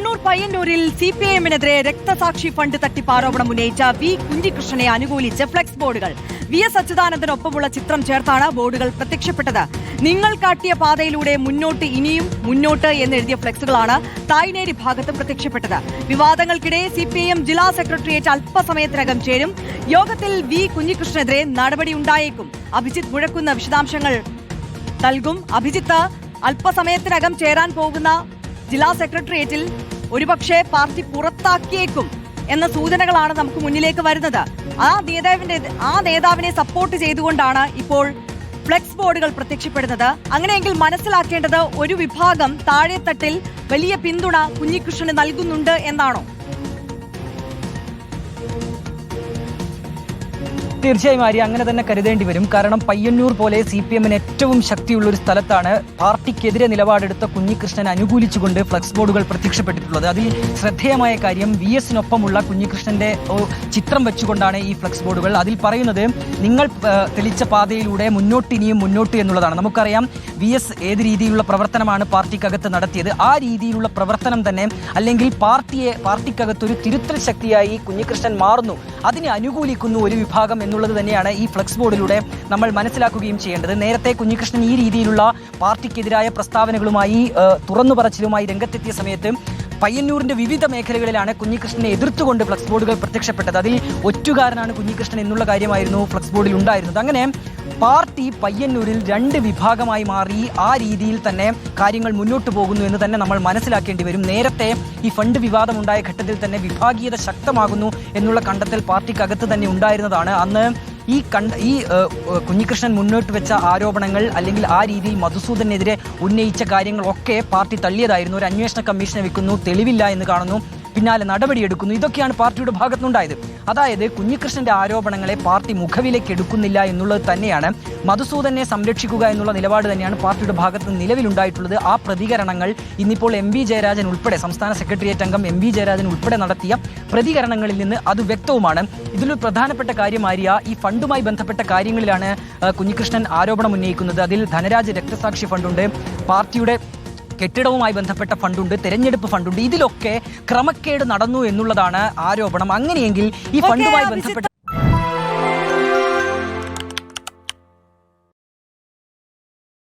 കണ്ണൂർ പയ്യന്നൂരിൽ C P I എമ്മിനെതിരെ രക്തസാക്ഷി fund തട്ടിപ്പ് ആരോപണം ഉന്നയിച്ച വി കുഞ്ഞികൃഷ്ണനെ അനുകൂലിച്ച് ഫ്ലെക്സ് ബോർഡുകൾ. വി എസ് അച്യുതാനന്ദനൊപ്പമുള്ള ചിത്രം ചേർത്താണ് ബോർഡുകൾ പ്രത്യക്ഷപ്പെട്ടത്. നിങ്ങൾ കാട്ടിയ പാതയിലൂടെ മുന്നോട്ട് ഇനിയും മുന്നോട്ട് എന്നെഴുതിയ ഫ്ലെക്സുകളാണ് തായ്നേരി ഭാഗത്ത് പ്രത്യക്ഷപ്പെട്ടത്. വിവാദങ്ങൾക്കിടെ സി പി എം ജില്ലാ സെക്രട്ടേറിയറ്റ് അല്പസമയത്തിനകം ചേരും. യോഗത്തിൽ വി കുഞ്ഞികൃഷ്ണനെതിരെ നടപടിയുണ്ടായേക്കും അഭിജിത്ത് മുഴക്കുന്ന വിശദാംശങ്ങൾ നൽകും. അഭിജിത്ത് അല്പസമയത്തിനകം ചേരാൻ പോകുന്ന ജില്ലാ സെക്രട്ടേറിയറ്റിൽ ഒരുപക്ഷെ പാർട്ടി പുറത്താക്കിയേക്കും എന്ന സൂചനകളാണ് നമുക്ക് മുന്നിലേക്ക് വരുന്നത്. ആ നേതാവിന്റെ ആ നേതാവിനെ സപ്പോർട്ട് ചെയ്തുകൊണ്ടാണ് ഇപ്പോൾ ഫ്ലെക്സ് ബോർഡുകൾ പ്രത്യക്ഷപ്പെടുന്നത്. അങ്ങനെയെങ്കിൽ മനസ്സിലാക്കേണ്ടത് ഒരു വിഭാഗം താഴെത്തട്ടിൽ വലിയ പിന്തുണ കുഞ്ഞികൃഷ്ണന് നൽകുന്നുണ്ട് എന്നാണോ? തീർച്ചയായും ആര്യ അങ്ങനെ തന്നെ കരുതേണ്ടി വരും. കാരണം പയ്യന്നൂർ പോലെ സി പി എമ്മിന് ഏറ്റവും ശക്തിയുള്ള ഒരു സ്ഥലത്താണ് പാർട്ടിക്കെതിരെ നിലപാടെടുത്ത കുഞ്ഞികൃഷ്ണൻ അനുകൂലിച്ചുകൊണ്ട് ഫ്ലക്സ് ബോർഡുകൾ പ്രത്യക്ഷപ്പെട്ടിട്ടുള്ളത്. അതിൽ ശ്രദ്ധേയമായ കാര്യം വി എസിനൊപ്പമുള്ള കുഞ്ഞികൃഷ്ണന്റെ ചിത്രം വെച്ചുകൊണ്ടാണ് ഈ ഫ്ലക്സ് ബോർഡുകൾ. അതിൽ പറയുന്നത് നിങ്ങൾ തെളിച്ച പാതയിലൂടെ മുന്നോട്ട് ഇനിയും മുന്നോട്ട് എന്നുള്ളതാണ്. നമുക്കറിയാം വി എസ് ഏത് രീതിയിലുള്ള പ്രവർത്തനമാണ് പാർട്ടിക്കകത്ത് നടത്തിയത്. ആ രീതിയിലുള്ള പ്രവർത്തനം തന്നെ അല്ലെങ്കിൽ പാർട്ടിയെ പാർട്ടിക്കകത്ത് ഒരു തിരുത്തൽ ശക്തിയായി കുഞ്ഞികൃഷ്ണൻ മാറുന്നു. അതിനെ അനുകൂലിക്കുന്നു ഒരു വിഭാഗം എന്നുള്ളത് തന്നെയാണ് ഈ ഫ്ലക്സ് ബോർഡിലൂടെ നമ്മൾ മനസ്സിലാക്കുകയും ചെയ്യേണ്ടത്. നേരത്തെ കുഞ്ഞികൃഷ്ണൻ ഈ രീതിയിലുള്ള പാർട്ടിക്കെതിരായ പ്രസ്താവനകളുമായി തുറന്നു പറച്ചിലുമായി രംഗത്തെത്തിയ സമയത്ത് പയ്യന്നൂരിന്റെ വിവിധ മേഖലകളിലാണ് കുഞ്ഞികൃഷ്ണനെ എതിർത്തുകൊണ്ട് ഫ്ലക്സ് ബോർഡുകൾ പ്രത്യക്ഷപ്പെട്ടത്. അതിൽ ഒറ്റുകാരനാണ് കുഞ്ഞികൃഷ്ണൻ എന്നുള്ള കാര്യമായിരുന്നു ഫ്ലക്സ് ബോർഡിൽ ഉണ്ടായിരുന്നത്. അങ്ങനെ പാർട്ടി പയ്യന്നൂരിൽ രണ്ട് വിഭാഗമായി മാറി. ആ രീതിയിൽ തന്നെ കാര്യങ്ങൾ മുന്നോട്ട് പോകുന്നു എന്ന് തന്നെ നമ്മൾ മനസ്സിലാക്കേണ്ടി വരും. നേരത്തെ ഈ ഫണ്ട് വിവാദം ഉണ്ടായ ഘട്ടത്തിൽ തന്നെ വിഭാഗീയത ശക്തമാകുന്നു എന്നുള്ള കണ്ടെത്തൽ പാർട്ടിക്കകത്ത് തന്നെ ഉണ്ടായിരുന്നതാണ്. അന്ന് ഈ കണ്ട ഈ കുഞ്ഞികൃഷ്ണൻ മുന്നോട്ട് വെച്ച ആരോപണങ്ങൾ അല്ലെങ്കിൽ ആ രീതിയിൽ മധുസൂദനെതിരെ ഉന്നയിച്ച കാര്യങ്ങളൊക്കെ പാർട്ടി തള്ളിയതായിരുന്നു. ഒരു അന്വേഷണ കമ്മീഷനെ വെക്കുന്നു. തെളിവില്ല എന്ന് കാണുന്നു. പിന്നാലെ നടപടിയെടുക്കുന്നു. ഇതൊക്കെയാണ് പാർട്ടിയുടെ ഭാഗത്തുനിന്നുണ്ടായത്. അതായത് കുഞ്ഞികൃഷ്ണന്റെ ആരോപണങ്ങളെ പാർട്ടി മുഖവിലേക്ക് എടുക്കുന്നില്ല എന്നുള്ളത് തന്നെയാണ് മധുസൂദനെ സംരക്ഷിക്കുക എന്നുള്ള നിലപാട് തന്നെയാണ് പാർട്ടിയുടെ ഭാഗത്ത് നിലവിലുണ്ടായിട്ടുള്ളത്. ആ പ്രതികരണങ്ങൾ ഇന്നിപ്പോൾ എം വി ജയരാജൻ ഉൾപ്പെടെ സംസ്ഥാന സെക്രട്ടേറിയറ്റ് അംഗം എം വി ജയരാജൻ ഉൾപ്പെടെ നടത്തിയ പ്രതികരണങ്ങളിൽ നിന്ന് അത് വ്യക്തവുമാണ്. ഇതിലൊരു പ്രധാനപ്പെട്ട കാര്യം ആര്യ ഈ ഫണ്ടുമായി ബന്ധപ്പെട്ട കാര്യങ്ങളിലാണ് കുഞ്ഞികൃഷ്ണൻ ആരോപണം ഉന്നയിക്കുന്നത്. അതിൽ ധനരാജ് രക്തസാക്ഷി ഫണ്ടുണ്ട്. പാർട്ടിയുടെ കെട്ടിടവുമായി ബന്ധപ്പെട്ട ഫണ്ടുണ്ട് തെരഞ്ഞെടുപ്പ് ഫണ്ടുണ്ട്. ഇതിലൊക്കെ ക്രമക്കേട് നടന്നു എന്നുള്ളതാണ് ആരോപണം. അങ്ങനെയെങ്കിൽ ഈ ഫണ്ടുമായി ബന്ധപ്പെട്ട